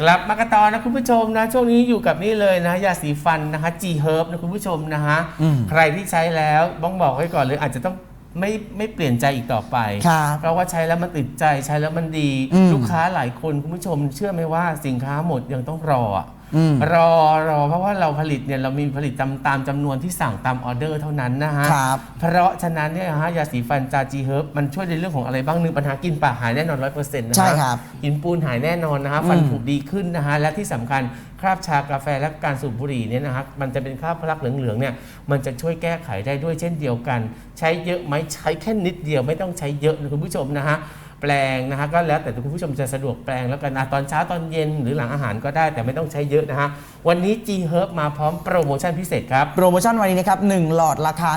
กลับมากันต่อนะคุณผู้ชมนะ ช่วงนี้อยู่กับนี่เลยนะ ยาสีฟันนะคะ G Herb นะคุณผู้ชมนะฮะอืมใครที่ใช้แล้วบ้องบอกไว้ก่อนเลยอาจจะต้องไม่ไม่เปลี่ยนใจอีกต่อไป ครับเพราะว่าใช้แล้วมันติดใจใช้แล้วมันดี อืม ลูกค้าหลายคนคุณผู้ชม เชื่อไหมว่าสินค้าหมดยังต้องรออะ อืม รอรอเพราะว่าเราผลิตเนี่ยเรามีผลิตตามตามจำนวนที่สั่งตามออเดอร์เท่านั้นนะฮะ ครับ เพราะฉะนั้นเนี่ยนะฮะยาสีฟันจาจีเฮิร์บมันช่วยในเรื่องของอะไรบ้างหนึ่งปัญหากินปากหายแน่นอนร้อยเปอร์เซ็นต์นะฮะใช่ครับกินปูนหายแน่นอนนะฮะฟันอืม ผุดีขึ้นนะฮะและที่สำคัญคราบชากาแฟและการสูบบุหรี่เนี่ยนะฮะมันจะเป็นคราบพลักเหลืองๆเนี่ยมันจะช่วยแก้ไขได้ด้วยเช่นเดียวกัน ใช้เยอะไหมใช้แค่นิดเดียวไม่ต้องใช้เยอะนะคุณผู้ชมนะฮะ แปลงนะฮะก็แล้วแต่คุณผู้ชมจะสะดวกแปลงแล้วกันนะตอนเช้าตอนเย็นหรือหลังอาหารก็ได้แต่ไม่ต้องใช้เยอะนะฮะวันนี้ G Herb มาพร้อมโปรโมชั่นพิเศษครับ โปรโมชั่นวันนี้นะครับ1หลอดราคา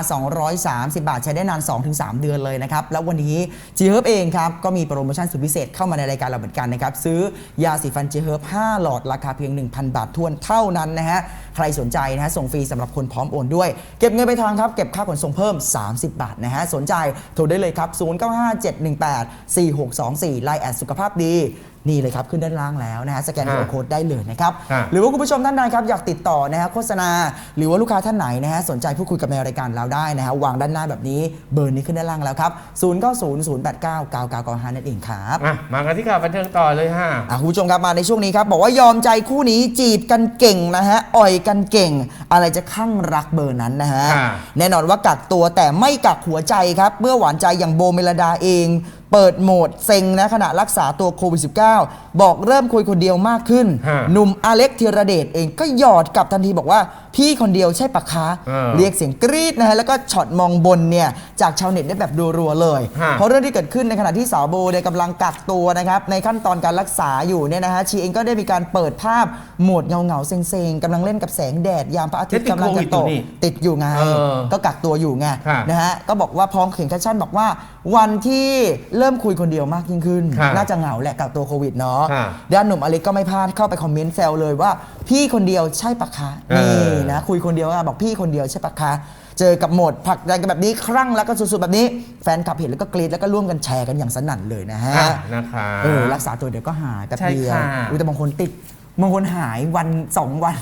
230 บาท ใช้ได้นาน 2-3 เดือนเลยนะครับแล้ววันนี้ G Herb เองครับก็มีโปรโมชั่นสุดพิเศษเข้ามาในรายการเราเหมือนกันนะครับซื้อยาสีฟัน G Herb 5หลอดราคาเพียง 1,000 บาททวนเท่านั้นนะฮะใครสนใจนะฮะส่งฟรีสำหรับคนพร้อมโอนด้วย เก็บเงินไปทางครับเก็บค่าขนส่งเพิ่ม 30 บาทนะฮะสนใจโทรได้เลยครับ095718 624ไลน์แอดสุขภาพดี นี่เลยครับ ขึ้นด้านล่างแล้วนะฮะสแกน QR อ่าดได้เลยนะครับหรือว่าคุณผู้ชมท่านใดครับอยากติดต่อนะฮะโฆษณา หรือว่าลูกค้าท่านไหนนะฮะสนใจพูดคุยกับในรายการเราได้นะฮะวางด้านหน้าแบบนี้เบอร์นี้ขึ้นด้านล่างแล้วครับ 0 9 0 0 8 9 9 9 9 5นั่นเองครับมากันที่ข่าวบันเทิงต่อเลยฮะคุณผู้ชมครับมาในช่วงนี้ครับ บอกว่ายอมใจคู่นี้จีบกันเก่งนะฮะอ่อยกันเก่ง อะไรจะข้างรักเบอร์นั้นนะฮะะแน่นอนว่ากักตัวแต่ไม่กักหัวใจครับ เมื่อหวานใจอย่างโบเมลดาเอง เปิดโหมดเซ็งนะขณะรักษาตัวโควิด -19 บอกเริ่มคุยคนเดียวมากขึ้น ฮะหนุ่มอเล็กธีรเดชเองก็หยอดกลับทันทีบอกว่า พี่คนเดียวใช่ปะคะ เออเรียกเสียงกรี๊ดนะฮะแล้วก็ช็อตมองบนเนี่ยจากชาวเน็ตได้แบบรัวๆเลย ฮะ เพราะเรื่องที่เกิดขึ้นในขณะที่สาวโบเนี่ยกำลังกักตัวนะครับในขั้นตอนการรักษาอยู่เนี่ยนะฮะชีเองก็ได้มีการเปิดภาพโหมดเงาเงาๆเซ็งๆกำลังเล่นกับแสงแดดยามพระอาทิตย์ติดกำลังโควิจะดตกอยู่นี่ติดอยู่ไง เออ ก็กักตัวอยู่ไงค่ะนะฮะ ก็บอกว่าพร้อมเขียนแคปชั่นบอกว่า วันที่เริ่มคุยคนเดียวมากยิ่งขึ้นค่ะน่าจะเหงาแหละกักตัวโควิดเนาะค่ะด้านหนุ่มอเล็กก็ไม่พลาดเข้าไปคอมเมนต์แซวเลยว่า พี่คนเดียวใช่ปะคะเออนี่นะคุยคนเดียวอะบอกพี่คนเดียวใช่ปะคะ เจอกับโหมดผลักดันกันแบบนี้ครั้งแล้วก็สุดๆแบบนี้ แฟนคลับเห็นแล้วก็กรี๊ดแล้วก็ร่วมกันแชร์กันอย่างสนั่นเลยนะฮะอะนะคะ เออรักษาตัวเดี๋ยวก็หายแป๊บใช่เดียวค่ะอุ๊ยแต่บางคนติดบางคนหายวันสองวัน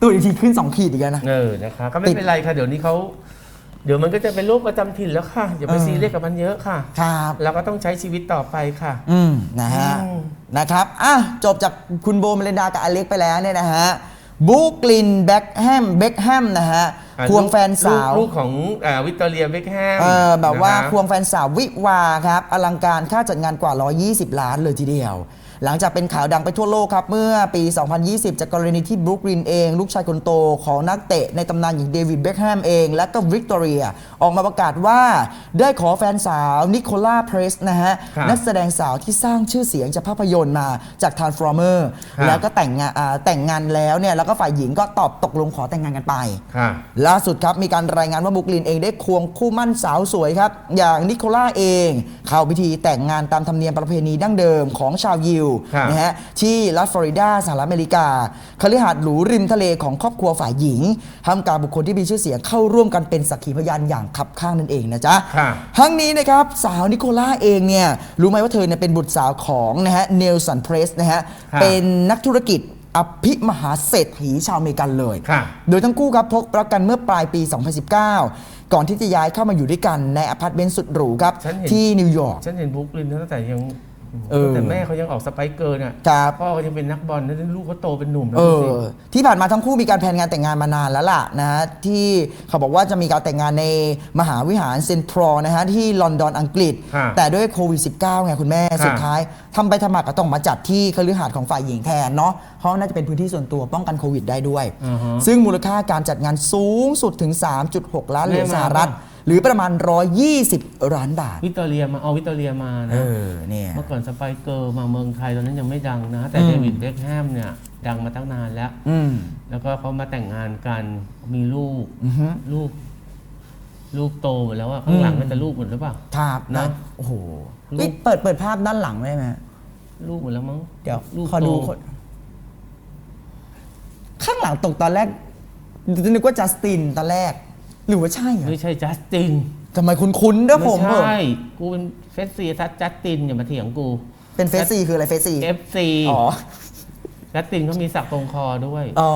ตัวอีกทีขึ้นสองขีดอีกแล้วนะ เออ นะคะ ก็ไม่เป็นไรค่ะ เดี๋ยวนี้เขา เดี๋ยวมันก็จะเป็นโรคประจำถิ่นแล้วค่ะ อย่าไปเออ ซีเรียสกับมันเยอะค่ะ ครับเราก็ต้องใช้ชีวิตต่อไปค่ะ อืมนะฮะอืม นะครับอะจบจากคุณโบเมลดากับอเล็กไปแล้วเนี่ยนะฮะบูกลินแบ็กแฮมเบ็กแฮมนะฮะอะควงแฟนสาว ลูกลูกของอ่าวิกตอเรียเบคแฮมเออแบบว่านะคะควงแฟนสาววิวาครับ อลังการค่าจัดงานกว่า 120 ล้านเลยทีเดียว หลังจากเป็นข่าวดังไปทั่วโลกครับ เมื่อปี 2020 จากกรณีที่บรูคลินเอง ลูกชายคนโตของนักเตะในตำนานอย่างเดวิดเบคแฮมเอง และก็วิกตอเรีย ออกมาประกาศว่า ได้ขอแฟนสาวนิโคล่าเพรสนะฮะ ครับนักแสดงสาวที่สร้างชื่อเสียงจากภาพยนตร์มาจากทานฟอร์เมอร์ครับ แล้วก็แต่งงานอ่าแต่งงานแล้วเนี่ยแล้วก็ฝ่ายหญิงก็ตอบตกลงขอแต่งงานกันไป ค่ะ ล่าสุดครับ มีการรายงานว่าบุกลินเองได้ควงคู่มั่นสาวสวยครับ อย่างนิโคล่าเอง เข้าพิธีแต่งงานตามธรรมเนียมประเพณีดั้งเดิมของชาวยิวครับนะฮะที่รัฐฟลอริดาสหรัฐอเมริกาคฤหาสน์หรูริมทะเลของครอบครัวฝ่ายหญิงทำกลารบุคคลที่มีชื่อเสียงเข้าร่วมกันเป็นสักขีพยานอย่างขับข้างนั่นเองนะจ๊ะค่ะทั้งนี้นะครับสาวนิโคล่าเองเนี่ยรู้ไหมว่าเธอเนี่ยเป็นบุตรสาวของนะฮะเนลสันเพรสนะฮะครับเป็นนักธุรกิจอภิมหาเศรษฐีชาวอเมริกันเลยค่ะโดยทั้งคู่ครับพบรักกันเมื่อปลายปี 2019 ก่อนที่จะย้ายเข้ามาอยู่ด้วยกันในอพาร์ตเมนต์สุดหรูครับฉันเห็นที่นิวยอร์ก ฉันเห็นบรุกลินตั้งแต่ยัง เออ แต่แม่เขายังออกสไปเกอร์น่ะครับ พ่อเขายังเป็นนักบอลแล้วลูกเขาโตเป็นหนุ่มแล้วเอดูสิอที่ผ่านมาทั้งคู่มีการแพลนงานแต่งงานมานานแล้วล่ะนะฮะที่เขาบอกว่าจะมีการแต่งงานในมหาวิหารเซนทรัลนะฮะที่ลอนดอนอังกฤษค่ะแต่ด้วยโควิด -19 ไงคุณแม่ค่ะสุดท้ายทำไปทำมาก็ต้องมาจัดที่คฤหาสน์ของฝ่ายหญิงแทนเนาะเพราะน่าจะเป็นพื้นที่ส่วนตัวป้องกันโควิดได้ด้วยอือฮะซึ่งมูลค่าการจัดงานสูงสุดถึง 3.6 ล้านเหรียญแม่มาสหรัฐ หรือประมาณ 120 ล้านบาท วิกตอเรียมาเอาวิกตอเรียมาเอนะอเนี่ย เมื่อก่อนสไปเกอร์มาเมืองไทยตอนนั้นยังไม่ดังนะ แต่อืม เดวิดเบคแฮมเนี่ยดังมาตั้งนานแล้ว อืมแล้วก็เขามาแต่งงานกันมีลูก อือฮึลูก ลูกโตหมดแล้วอะข้างหลังอืมมันจะลูกหมดหรือเปล่า ครับนะนะโอ้โหลูกเฮ้ยเปิดเปิดภาพด้านหลังได้ไหมลูกหมดแล้วมั้งเดี๋ยวลูกขอดูโตคนข้างหลังตกตอนแรกจะนึกว่าจัสตินตอนแรก หรือว่าใช่อะไม่ใช่จัสตินทำไมคุ้นๆด้วยผมไม่เออใช่ กูเป็นเฟสซีทัสจัสตินอย่ามาเถียงกูเป็นเฟซซีคืออะไรเฟซซี FC อ๋อและตินเขามีสักตรงคอด้วยอ๋อ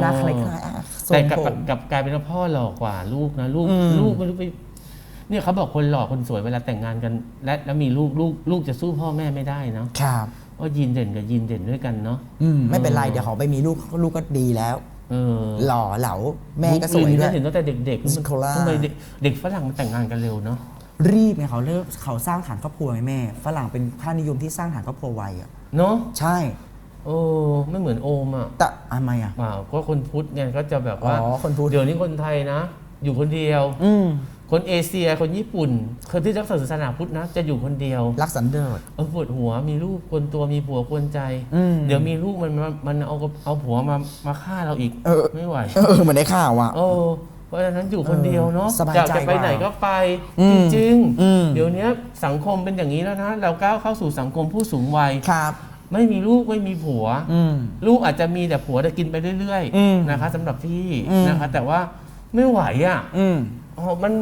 หน้าคล้ายๆอะทรแต่งกับผม กับกลายเป็นว่าพ่อหล่อกว่าลูกนะลูกอืม ลูกไม่รู้ไปเนี่ยเขาบอกคนหล่อคนสวยเวลาแต่งงานกัน และแล้วมีลูกลูกลูกจะสู้พ่อแม่ไม่ได้เนาะครับว่ายีนเด่นกับยีนเด่นด้วยกันเนาะ อืมไม่เป็นไร เดี๋ยวขอไปมีลูกลูกก็ดีแล้วเออ หล่อเหลาแม่ก็สวยลูด้วลิยนเห็นตั้งแต่เด็กๆสโคล่าทำไมเด็กเด็กฝรั่งมันแต่งงานกันเร็วเนาะรีบไงเขาเริ่มเขาสร้างฐานครอบครัวไงแม่ฝรั่งเป็นค่านิยมที่สร้างฐานครอบครัวไวอะเนาะใช่โอ้ไม่เหมือนโอมอะแต่ทำไมอะเปล่าก็คนพุทธเนี่ยก็จะแบบว่าอ๋อคนพุทธเดี๋ยวนี้คนไทยนะ อยู่คนเดียว อืม คนเอเชียคนญี่ปุ่น คนที่รักษาศาสนาพุทธนะ จะอยู่คนเดียวรักสันเดิดเออปวดหัวมีลูกคนตัวมีผัวกวนใจ อืม เดี๋ยวมีลูกมันมันมันเอาเอาผัวมามาฆ่าเราอีกเออไม่ไหว เออเหมือนได้ข่าวอะ โอ้เพราะฉะนั้นอยู่คนเดียวเนาะเออสบายอยากใจจะไปกว่าไหนก็ไป อืจมริงอืม เดี๋ยวนี้สังคมเป็นอย่างนี้แล้วนะ เราก้าวเข้าสู่สังคมผู้สูงวัย ครับ ไม่มีลูกไม่มีผัว อืม ลูกอาจจะมีแต่ผัวจะกินไปเรื่อยอืมๆนะคะสำหรับพี่อืมนะคะ แต่ว่า ไม่ไหวอะอืม อ๋อมัน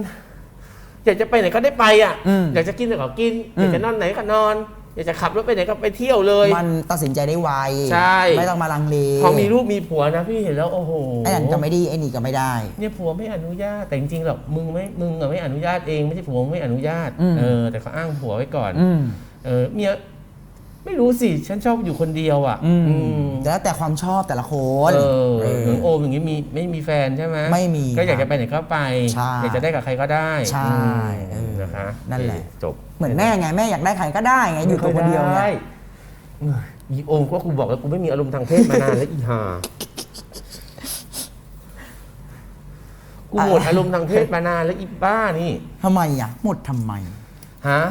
อยากจะไปไหนก็ได้ไปอะ อืมอยากจะกินอะไรก็กิน อืม อยากจะนอนไหนก็นอน อยากจะขับรถไปไหนก็ไปเที่ยวเลย มันตัดสินใจได้ไวใช่ ไม่ต้องมาลังเลพอมีลูกมีผัวนะพี่เห็นแล้วโอ้โห ไอ้นั่นก็ไม่ดีไอ้นี่ก็ไม่ได้ เนี่ยผัวไม่อนุญาตแต่จริงๆหรอกมึงไม่มึงอะไม่อนุญาตเองไม่ใช่ผัวไม่อนุญาตอืม เออแต่เขาอ้างผัวไว้ก่อน อืม เออเมีย ไม่รู้สิฉันชอบอยู่คนเดียวอะอืมอืมแล้วแต่ความชอบแต่ละคนเออเออเหมือนโอมอย่างนี้มีไม่มีแฟนใช่ไหมไม่มีก็อยากครัจะบไปไหนก็ไปใช่ อยากจะได้กับใครก็ได้ใช่อืมเออ นะคะนั่นแหละจบเหมือนแม่ไงแม่อยากได้ใครก็ได้ไงอยู่ตัวคนเดียวไงม่อีโอมก็กูบอกแล้วกูไม่มีอารมณ์ทางเพศมานานแล้วอีห่ากูหมดอารมณ์ทางเพศมานานแล้วอีบ้านี่ทำไมอะหมดทำไม ฮะ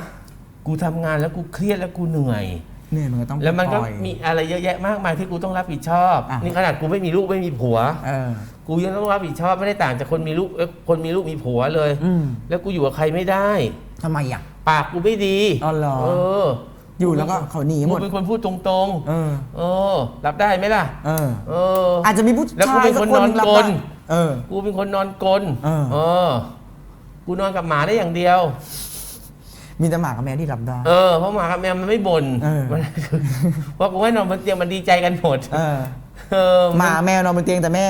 กูทำงานแล้วกูเครียดแล้วกูเหนื่อย เนี่ยมันก็ต้องแล้วมันก็ปล่อย มีอะไรเยอะแยะมากมายที่กูต้องรับผิดชอบ อะ นี่ขนาดกูไม่มีลูกไม่มีผัว เออ กูยังต้องรับผิดชอบไม่ได้ต่างจากคนมีลูกเอ้ยคนมีลูกมีผัวเลย อืมแล้วกูอยู่กับใครไม่ได้ ทำไมอะ ปากกูไม่ดีอ๋อเหรอ เอออยู่แล้วก็เขาหนีหมกูดเป็นคนพูดตรงเออ ๆ เออ รับได้ไหมล่ะ เออ เอออาจจะมีผู้แล้วกูชายเป็นสัคกนคนนอนรับกล ได้เออ กูเป็นคนนอนกลเออเออ กูนอนกับหมาได้อย่างเดียว มีแต่หมากับแมวที่รับได้ เออเพราะหมากับแมวมันไม่บ่นเออ มันเพราะกูให้นอนบนเตียงมันดีใจกันหมดเออเออหมาแมวนอนบนเตียงแต่แม่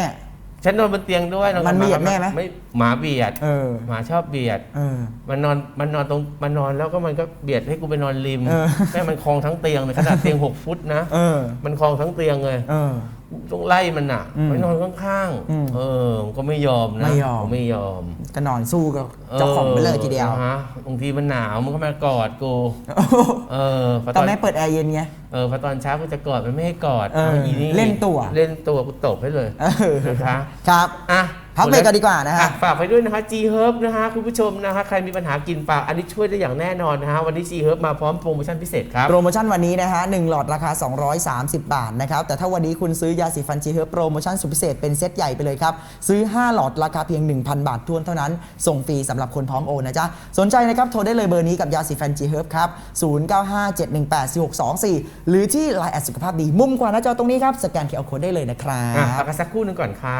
ฉันนอนบนเตียงด้วยนอนกับมันเบียดกับแม่ไหม ไม่หมาเบียดเออ หมาชอบเบียด เออ มันนอนมันนอนตรงมันนอนแล้วก็มันก็เบียดให้กูไปนอนริมเออ แม่มันคลองทั้งเตียงเลยขนาดเตียงหกฟุตนะ เออ มันคลองทั้งเตียงเลย เออ ต้องไล่มันอะอืมไปนอนข้างอืมๆเออมันก็ไม่ยอมนะไม่ยอมนไม่ยอมก็นอนสู้กับเจ้าของไปเลยทีเดียวออนะฮะบางทีมันหนาวมันก็มากอดกูเออพอตอนแม่เปิดแอร์เย็นไง เออพอตอนเช้ากูจะกอดมันไม่ให้กอดเอออีนี่เล่นตัว เล่นตัวกูตบให้เลยเออ นะคะ ครับ อะ พักเบรกกันดีกว่านะฮะอ่ฝากไปด้วยนะคะ G Herb นะคะคุณผู้ชมนะคะใครมีปัญหากินปากอันนี้ช่วยได้อย่างแน่นอนนะคะวันนี้ G Herb มาพร้อมโปรโมชั่นพิเศษครับ โปรโมชั่นวันนี้นะฮะ1หลอดราคา 230 บาทนะครับ แต่ถ้าวันนี้คุณซื้อยาสีฟันจีเฮิร์บโปรโมชั่นสุดพิเศษเป็นเซตใหญ่ไปเลยครับ ซื้อ 5 หลอดราคาเพียง 1,000 บาททวนเท่านั้น ส่งฟรีสำหรับคนพร้อมโอนนะจ๊ะสนใจนะครับโทรได้เลยเบอร์นี้กับยาสีฟันจีเฮิร์บครับ0957184624 หรือที่ไลน์แอดสุขภาพดีมุมขวาหน้าจอตรงนี้ครับสแกนเคอร์โคดได้เลยนะครัอะบพักกันสักครู่หนึงก่อนค่ะ